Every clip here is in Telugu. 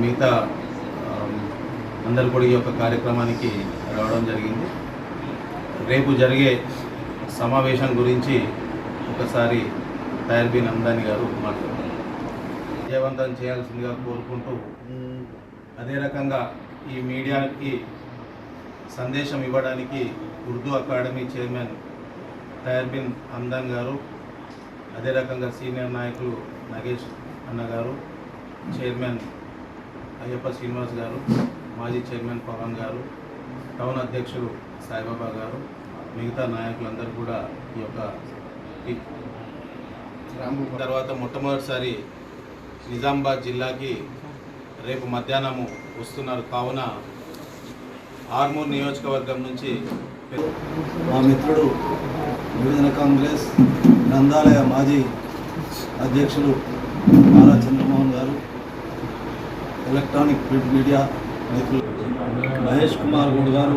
మిగతా అందరు కూడా ఈ యొక్క కార్యక్రమానికి రావడం జరిగింది. రేపు జరిగే సమావేశం గురించి ఒకసారి తయార్బీ నందాని గారు మాట్లాడారు విజయవంతం చేయాల్సిందిగా కోరుకుంటూ అదే రకంగా ఈ మీడియాకి సందేశం ఇవ్వడానికి ఉర్దూ అకాడమీ చైర్మన్ తయార్బిన్ హమ్దాన్ గారు అదే రకంగా సీనియర్ నాయకులు నగేష్ అన్న గారు చైర్మన్ అయ్యప్ప శ్రీనివాస్ గారు మాజీ చైర్మన్ పవన్ గారు టౌన్ అధ్యక్షులు సాయిబాబా గారు మిగతా నాయకులందరూ కూడా ఈ యొక్క తర్వాత మొట్టమొదటిసారి నిజామాబాద్ జిల్లాకి రేపు మధ్యాహ్నము వస్తున్నారు. కావున ఆర్మూర్ నియోజకవర్గం నుంచి మా మిత్రుడు యువజన కాంగ్రెస్ గ్రంథాలయ మాజీ అధ్యక్షులు నారా చంద్రమోహన్ గారు ఎలక్ట్రానిక్ ప్రింట్ మీడియా మిత్రులు మహేష్ కుమార్ గౌడ్ గారు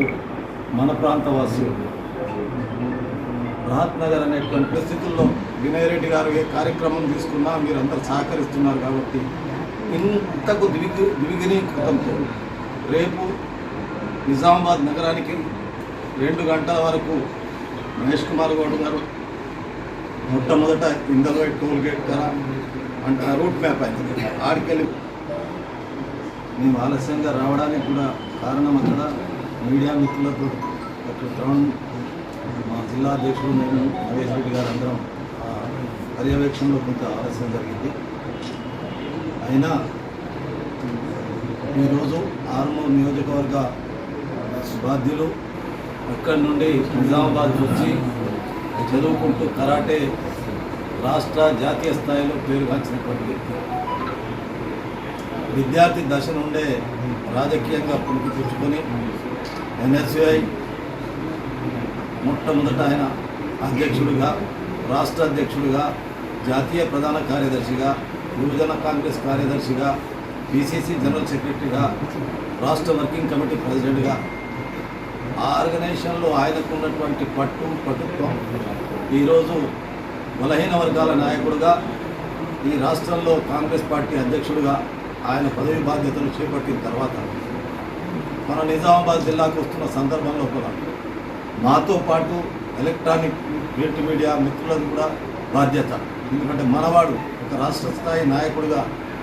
మన ప్రాంతవాసులు వాసి రాహత్ నగర్ అనేటువంటి పరిస్థితుల్లో వినయరెడ్డి గారు ఏ కార్యక్రమం తీసుకున్నా మీరందరూ సహకరిస్తున్నారు కాబట్టి ఇంతకు దివిగి దివిగినీకృతంతో రేపు నిజామాబాద్ నగరానికి రెండు గంటల వరకు మహేష్ కుమార్ గౌడ్ గారు మొట్టమొదట ఇందలో టోల్ గేట్ కదా అంటే రూట్ మ్యాప్ అయింది ఆడికెళ్ళి మేము ఆలస్యంగా రావడానికి కూడా కారణం అక్కడ మీడియా మిత్రులతో అక్కడ టౌన్ మా జిల్లా అధ్యక్షుడు నేను నరేష్ రెడ్డి గారు అందరం పర్యవేక్షణలో కొంత ఆలస్యం జరిగింది. అయినా ఈరోజు ఆర్మూర్ నియోజకవర్గ బాధ్యులు అక్కడి నుండి నిజామాబాద్ వచ్చి చదువుకుంటూ కరాటే రాష్ట్ర జాతీయ స్థాయిలో పేరుగాంచినటువంటి వ్యక్తి. విద్యార్థి దశ నుండే రాజకీయంగా పుణికి పుచ్చుకొని ఎన్ఎస్యుఐ మొట్టమొదట ఆయన అధ్యక్షుడిగా రాష్ట్ర అధ్యక్షుడిగా జాతీయ ప్రధాన కార్యదర్శిగా యువజన కాంగ్రెస్ కార్యదర్శిగా పిసిసి జనరల్ సెక్రటరీగా రాష్ట్ర వర్కింగ్ కమిటీ ప్రెసిడెంట్గా. ఆ ఆర్గనైజేషన్లో ఆయనకు ఉన్నటువంటి పట్టు పటుత్వం ఈరోజు బలహీన వర్గాల నాయకుడిగా ఈ రాష్ట్రంలో కాంగ్రెస్ పార్టీ అధ్యక్షుడిగా ఆయన పదవి బాధ్యతలు చేపట్టిన తర్వాత మన నిజామాబాద్ జిల్లాకు వస్తున్న సందర్భంలో కూడా మాతో పాటు ఎలక్ట్రానిక్ ప్రింట్ మీడియా మిత్రులకు కూడా బాధ్యత. ఎందుకంటే మనవాడు ఒక రాష్ట్ర స్థాయి నాయకుడిగా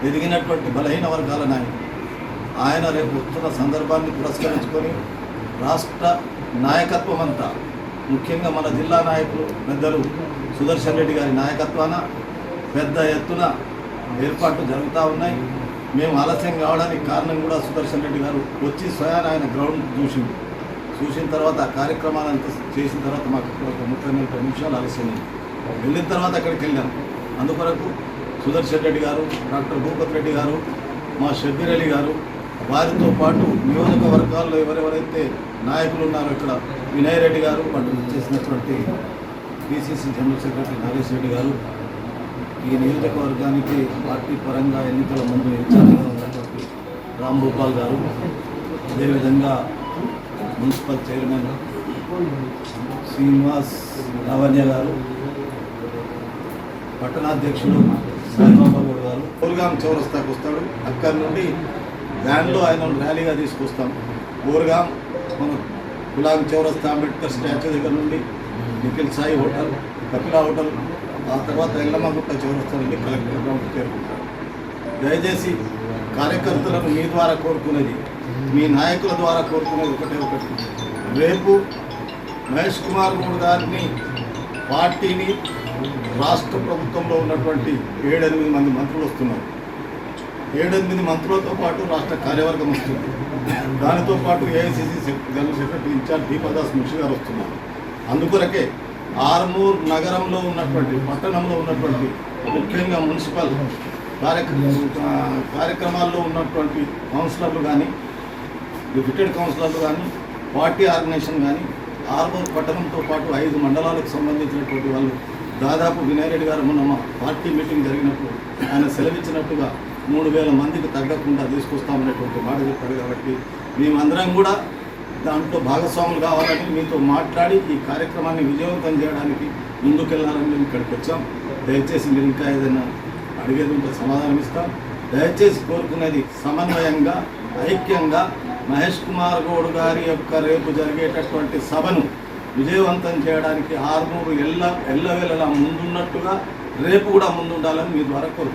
ఎదిగినటువంటి బలహీన వర్గాల నాయకుడు. ఆయన రేపు వస్తున్న సందర్భాన్ని పురస్కరించుకొని రాష్ట్ర నాయకత్వం అంతా ముఖ్యంగా మన జిల్లా నాయకులు పెద్దలు సుదర్శన్ రెడ్డి గారి నాయకత్వాన పెద్ద ఎత్తున ఏర్పాట్లు జరుగుతూ ఉన్నాయి. మేము ఆలస్యం కావడానికి కారణం కూడా సుదర్శన్ రెడ్డి గారు వచ్చి స్వయాన ఆయన గ్రౌండ్ చూసింది చూసిన తర్వాత ఆ చేసిన తర్వాత మాకు ఒక ముప్పై నలభై నిమిషాలు ఆలస్యమైంది వెళ్ళిన తర్వాత అక్కడికి వెళ్ళాం. అందుకొరకు సుదర్శన్ రెడ్డి గారు డాక్టర్ భూపత్ రెడ్డి గారు మా షబ్బీర్ అలీ గారు వారితో పాటు నియోజకవర్గాల్లో ఎవరెవరైతే నాయకులు ఉన్నారో ఇక్కడ వినయ్ రెడ్డి గారు వాళ్ళు చేసినటువంటి PCC general secretary Naresh Reddy గారు ఈ నియోజకవర్గానికి పార్టీ పరంగా ఎన్నికల ముందు ఇన్ఛార్జిగా ఉన్నటువంటి రామ్ గోపాల్ గారు. అదేవిధంగా మున్సిపల్ చైర్మన్ శ్రీనివాస్ లావణ్య గారు. పట్టణాధ్యక్షుడు సాయిబాబా గారు. కోరుగాం చౌరస్తాకు వస్తాడు. అక్కడి నుండి వ్యాన్లో ఆయన ర్యాలీగా తీసుకొస్తాం. కోరుగాం మన గులాం చౌరస్తా అంబేద్కర్ స్టాచ్యూ దగ్గర నుండి నిఖిల్ సాయి హోటల్ కపిలా హోటల్ ఆ తర్వాత ఎల్లమ్మగుట్ట చౌరస్తా నుండి కలెక్టర్ గ్రౌండ్ దయచేసి కార్యకర్తలను మీ ద్వారా కోరుకునేది మీ నాయకుల ద్వారా కోరుకునేది ఒకటే ఒకటి. రేపు మహేష్ కుమార్ గౌడ్ గారిని పార్టీని రాష్ట్ర ప్రభుత్వంలో ఉన్నటువంటి ఏడెనిమిది మంది మంత్రులు వస్తున్నారు. ఏడెనిమిది మంత్రులతో పాటు రాష్ట్ర కార్యవర్గం వస్తుంది. దానితో పాటు AICC general secretary incharge Deepadas మిషి గారు వస్తున్నారు. అందుకొరకే ఆర్మూర్ నగరంలో ఉన్నటువంటి పట్టణంలో ఉన్నటువంటి ముఖ్యంగా మున్సిపల్ కార్యక్రమ కార్యక్రమాల్లో ఉన్నటువంటి కౌన్సిలర్లు కానీ డిప్యూటెడ్ కౌన్సిలర్లు కానీ పార్టీ ఆర్గనైజేషన్ కానీ ఆర్మూర్ పట్టణంతో పాటు ఐదు మండలాలకు సంబంధించినటువంటి వాళ్ళు దాదాపు వినయరెడ్డి గారు మొన్న మా పార్టీ మీటింగ్ జరిగినప్పుడు ఆయన సెలవిచ్చినట్టుగా మూడు వేల మందికి తగ్గకుండా తీసుకొస్తామనేటువంటి మాట చెప్పాడు కాబట్టి మేమందరం కూడా దాంట్లో భాగస్వాములు కావాలని మీతో మాట్లాడి ఈ కార్యక్రమాన్ని విజయవంతం చేయడానికి ముందుకెళ్ళాలని మేము ఇక్కడికి వచ్చాం. దయచేసి మీరు ఇంకా ఏదైనా అడిగేది ఉంటే సమాధానం ఇస్తాం. దయచేసి కోరుకునేది సమన్వయంగా ఐక్యంగా మహేష్ కుమార్ గౌడ్ గారి యొక్క రేపు జరిగేటటువంటి సభను విజయవంతం చేయడానికి ఆర్మూరు ఎల్ల ఎల్లవేళలా ముందున్నట్టుగా రేపు కూడా ముందుండాలని మీ ద్వారా కోరుకుంటున్నాను